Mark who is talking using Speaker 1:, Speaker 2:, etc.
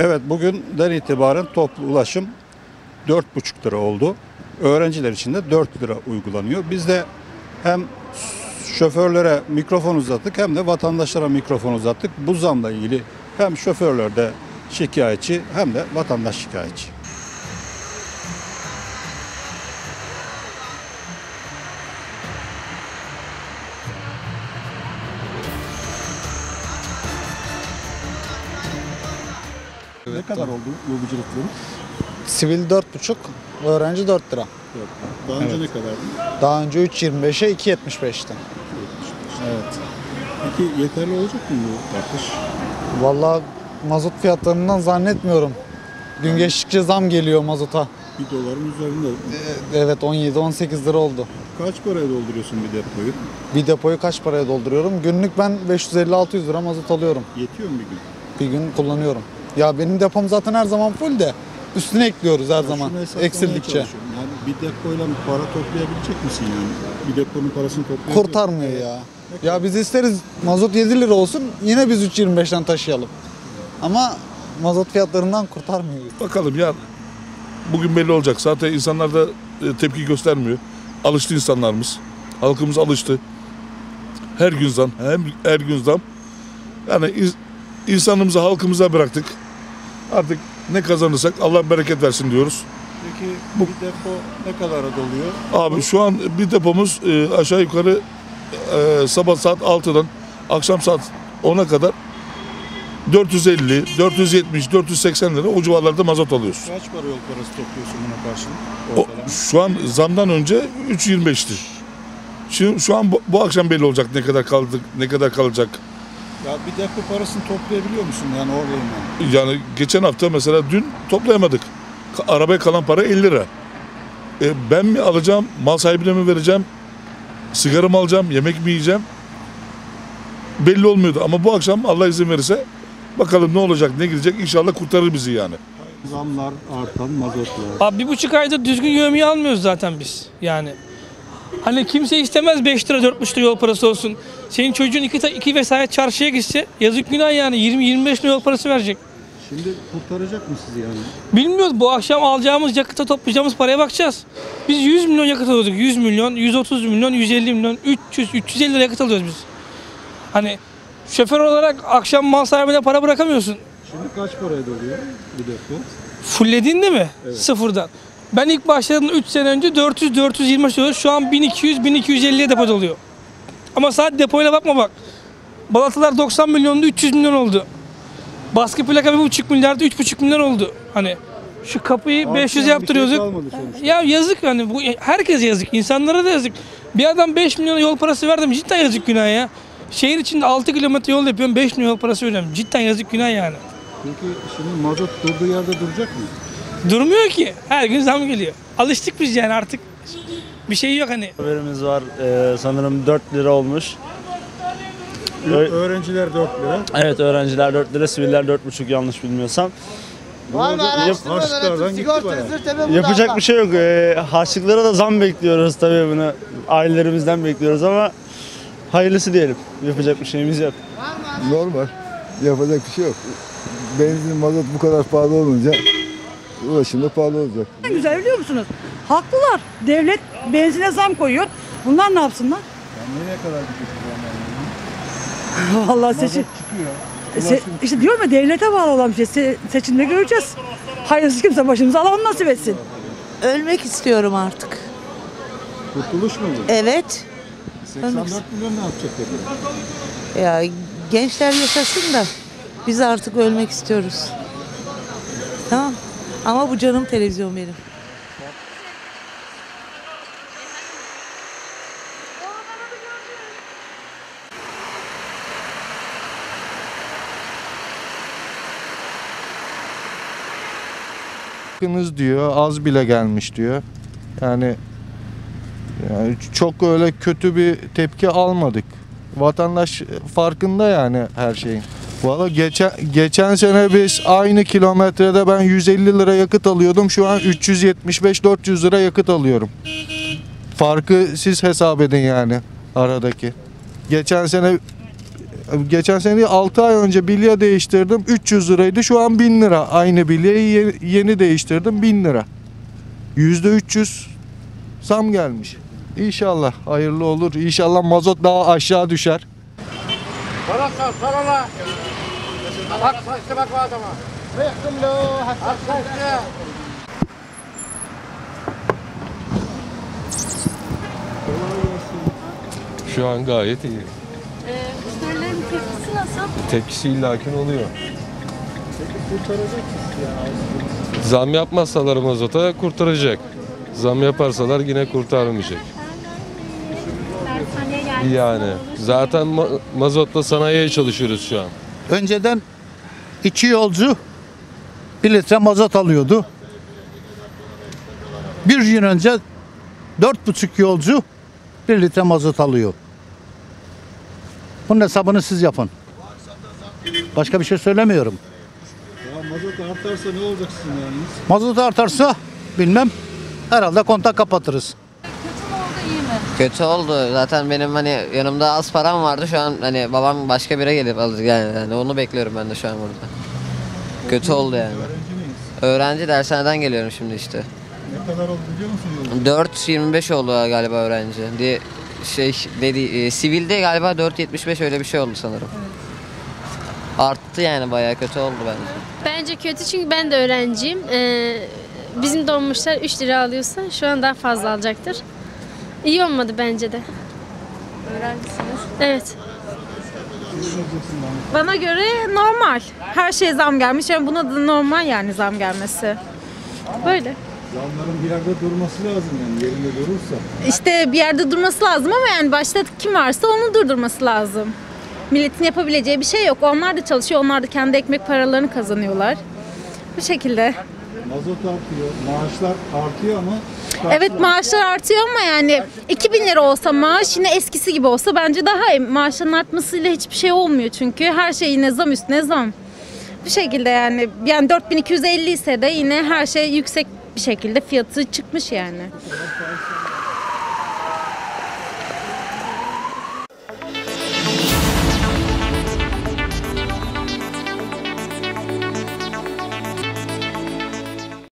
Speaker 1: Evet bugünden itibaren toplu ulaşım 4,5 lira oldu. Öğrenciler için de 4 lira uygulanıyor. Biz de hem şoförlere mikrofon uzattık hem de vatandaşlara mikrofon uzattık. Bu zamla ilgili hem şoförler de şikayetçi hem de vatandaş şikayetçi.
Speaker 2: Ne kadar oldu yolculukların?
Speaker 3: Sivil 4,5, öğrenci 4 lira.
Speaker 2: Daha önce ne kadardı?
Speaker 3: Daha önce 3.25'e 2.75'ti. Evet.
Speaker 2: Peki yeterli olacak mı bu artış?
Speaker 3: Vallahi mazot fiyatlarından zannetmiyorum. Gün geçtikçe zam geliyor mazota.
Speaker 2: Bir doların üzerinde.
Speaker 3: Ee, Evet 17-18 lira oldu.
Speaker 2: Kaç paraya dolduruyorsun bir depoyu?
Speaker 3: Bir depoyu kaç paraya dolduruyorum? Günlük ben 550-600 lira mazot alıyorum.
Speaker 2: Yetiyor mu bir gün?
Speaker 3: Bir gün kullanıyorum. Ya benim depom zaten her zaman full de üstüne ekliyoruz her zaman eksildikçe.
Speaker 2: Yani bir depoyla para toplayabilecek misin yani? Bir deponun parasını toplayabiliyor
Speaker 3: Kurtarmıyor ya. Ya biz isteriz mazot 7 lira olsun yine biz 3.25'ten taşıyalım. Ama mazot fiyatlarından kurtarmıyor.
Speaker 4: Bakalım ya bugün belli olacak. Zaten insanlar da e, tepki göstermiyor. Alıştı insanlarımız. Halkımız alıştı. Her gün zam, hem her gün zam. Yani in- insanımızı halkımıza bıraktık. Artık ne kazanırsak Allah bereket versin diyoruz.
Speaker 2: Peki bir depo ne kadara doluyor?
Speaker 4: Abi şu an bir depomuz e, aşağı yukarı e, sabah saat 6'dan akşam saat 10'a kadar 450, 470, 480 lira o civarlarda mazot alıyoruz.
Speaker 2: Kaç para yol parası topluyorsun buna karşılık?
Speaker 4: O, şu an zamdan önce 3.25'ti. Şimdi şu an bu, bu akşam belli olacak ne kadar kaldı, ne kadar kalacak.
Speaker 2: Ya bir depo parasını toplayabiliyor musun yani oradayım yani?
Speaker 4: Yani geçen hafta mesela dün toplayamadık. Arabaya kalan para 50 lira. E, ben mi alacağım, mal sahibine mi vereceğim, sigara mı alacağım, yemek mi yiyeceğim? Belli olmuyordu ama bu akşam Allah izin verirse bakalım ne olacak, ne gidecek inşallah kurtarır bizi yani.
Speaker 2: Zamlar artan mazotlar.
Speaker 5: Abi bir buçuk aydır düzgün yövmeyi almıyoruz zaten biz. Yani. Hani kimse istemez 5 lira 4,5 lira yol parası olsun. Senin çocuğun iki, iki vesayet çarşıya gitse yazık günah yani 20-25 lira yol parası verecek.
Speaker 2: Şimdi kurtaracak mı sizi yani?
Speaker 5: Bilmiyoruz bu akşam alacağımız yakıta toplayacağımız paraya bakacağız. Biz 100 milyon yakıt alıyorduk. 100 milyon, 130 milyon, 150 milyon, 300, 350 lira yakıt alıyoruz biz. Hani şoför olarak akşam mal sahibine para bırakamıyorsun.
Speaker 2: Şimdi kaç paraya doluyor bir depo?
Speaker 5: Fullediğinde mi? Sıfırdan. Ben ilk başladığımda 3 sene önce 400-420 lira şu an 1200-1250'ye depo oluyor. Ama sadece depoyla bakma bak. Balatalar 90 milyondu 300 milyon oldu. Baskı plaka 1,5 milyardı 3,5 milyon oldu. Hani şu kapıyı 500
Speaker 2: Artıyan bir şey
Speaker 5: yaptırıyorduk.
Speaker 2: sonuçta.
Speaker 5: ya yazık hani bu herkese yazık. insanlara da yazık. Bir adam 5 milyon yol parası verdim cidden yazık günah ya. Şehir içinde 6 kilometre yol yapıyorum 5 milyon yol parası veriyorum. Cidden yazık günah yani.
Speaker 2: Peki şimdi mazot durduğu yerde duracak mı?
Speaker 5: Durmuyor ki. Her gün zam geliyor. Alıştık biz yani artık. Bir şey yok hani.
Speaker 6: Haberimiz var. Ee, sanırım 4 lira olmuş.
Speaker 2: Öğrenciler 4 lira.
Speaker 6: Evet öğrenciler 4 lira, siviller 4,5 yanlış bilmiyorsam.
Speaker 7: Var mı
Speaker 2: gitti
Speaker 7: sigorta
Speaker 2: bayağı.
Speaker 6: Yapacak bir şey yok. Ee, harçlıklara da zam bekliyoruz tabii bunu. Ailelerimizden bekliyoruz ama hayırlısı diyelim. Yapacak bir şeyimiz yok.
Speaker 8: Normal. Yapacak bir şey yok. Benzin, mazot bu kadar pahalı olunca ulaşım da pahalı olacak.
Speaker 9: Ne güzel biliyor musunuz? Haklılar. Devlet benzine zam koyuyor. Bunlar ne yapsınlar?
Speaker 2: Nereye kadar gidecek
Speaker 9: Vallahi seçim. Se, işte diyorum ya devlete bağlı olan bir şey. Se, seçimde göreceğiz. Hayırsız kimse başımıza Allah nasip etsin.
Speaker 10: Ölmek istiyorum artık.
Speaker 2: Kurtuluş mu bu?
Speaker 10: Evet.
Speaker 2: 84 milyon ne yapacak peki?
Speaker 10: Ya gençler yaşasın da biz artık ölmek istiyoruz. Tamam. Ama bu canım televizyon benim.
Speaker 8: Hakkınız diyor, az bile gelmiş diyor. Yani, yani çok öyle kötü bir tepki almadık. Vatandaş farkında yani her şeyin. Valla geçen, geçen sene biz aynı kilometrede ben 150 lira yakıt alıyordum. Şu an 375-400 lira yakıt alıyorum. Farkı siz hesap edin yani aradaki. Geçen sene Geçen sene 6 ay önce bilye değiştirdim 300 liraydı şu an 1000 lira. Aynı bilyeyi ye- yeni değiştirdim 1000 lira. %300 zam gelmiş. İnşallah hayırlı olur. İnşallah mazot daha aşağı düşer.
Speaker 11: Şu an gayet iyi.
Speaker 7: Müşterilerin tepkisi nasıl?
Speaker 11: Tepkisi illakin oluyor. Zam yapmazsalar mazota kurtaracak. Zam yaparsalar yine kurtarmayacak. Yani zaten ma- mazotla sanayiye çalışıyoruz şu an.
Speaker 12: Önceden iki yolcu bir litre mazot alıyordu. Bir gün önce dört buçuk yolcu bir litre mazot alıyor. Bunun hesabını siz yapın. Başka bir şey söylemiyorum.
Speaker 2: Ya mazot artarsa ne olacak sizin yani?
Speaker 12: Mazot artarsa bilmem herhalde kontak kapatırız.
Speaker 13: Kötü oldu. Zaten benim hani yanımda az param vardı. Şu an hani babam başka bire gelip alır yani. yani onu bekliyorum ben de şu an burada. Kötü oldu yani. Öğrenci dershaneden geliyorum şimdi işte.
Speaker 2: Ne kadar oldu biliyor musun yolda?
Speaker 13: 4.25 oldu galiba öğrenci. Diye şey dedi e, sivilde galiba 4.75 öyle bir şey oldu sanırım. Arttı yani bayağı kötü oldu bence.
Speaker 7: Bence kötü çünkü ben de öğrenciyim. Ee, bizim dolmuşlar 3 lira alıyorsa şu an daha fazla alacaktır. İyi olmadı bence de. Öğrencisiniz. Evet.
Speaker 14: Bana göre normal. Her şeye zam gelmiş. Yani buna da normal yani zam gelmesi. Böyle.
Speaker 2: Zamların bir yerde durması lazım yani yerinde durursa.
Speaker 14: İşte bir yerde durması lazım ama yani başta kim varsa onu durdurması lazım. Milletin yapabileceği bir şey yok. Onlar da çalışıyor. Onlar da kendi ekmek paralarını kazanıyorlar. Bu şekilde.
Speaker 2: Mazot artıyor, maaşlar artıyor ama
Speaker 14: Evet maaşlar artıyor ama yani 2000 lira olsa maaş yine eskisi gibi olsa bence daha iyi. Maaşın artmasıyla hiçbir şey olmuyor çünkü her şey yine zam üstüne zam. Bu şekilde yani yani 4250 ise de yine her şey yüksek bir şekilde fiyatı çıkmış yani.